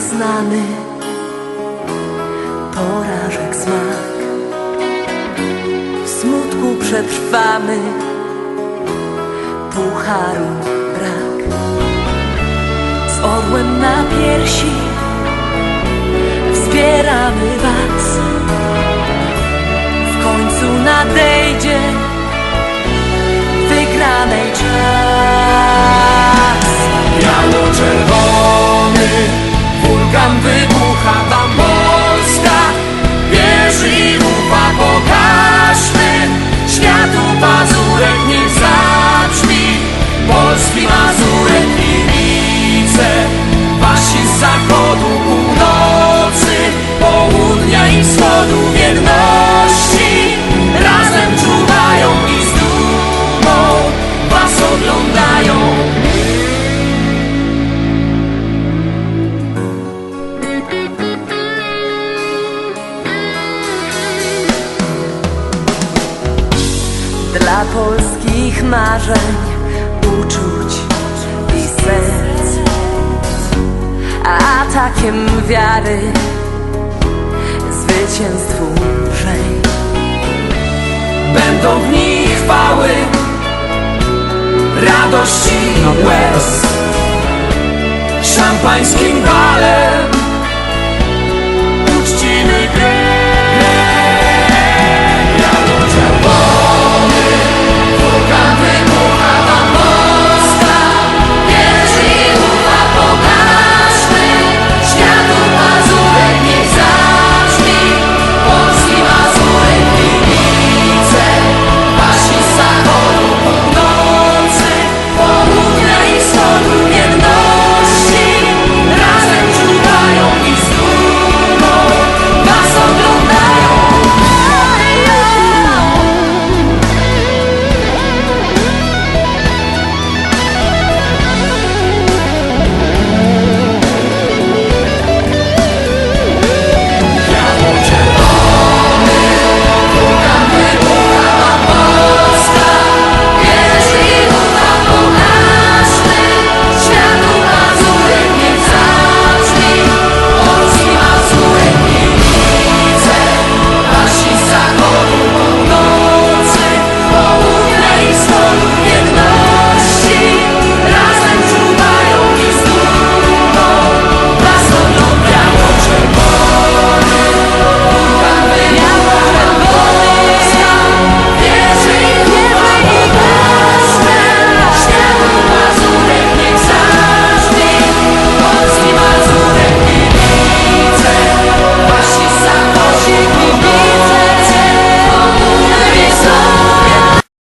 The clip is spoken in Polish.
znany porażek smak. W smutku przetrwamy, pucharu brak. Z orłem na piersi i wschodu w jedności Razem i Was oglądają. Dla polskich marzeń, uczuć i serc. Atakiem wiary Zwycięstwu. Lżej Będą w nich chwały, radości łez. Szampańskim balem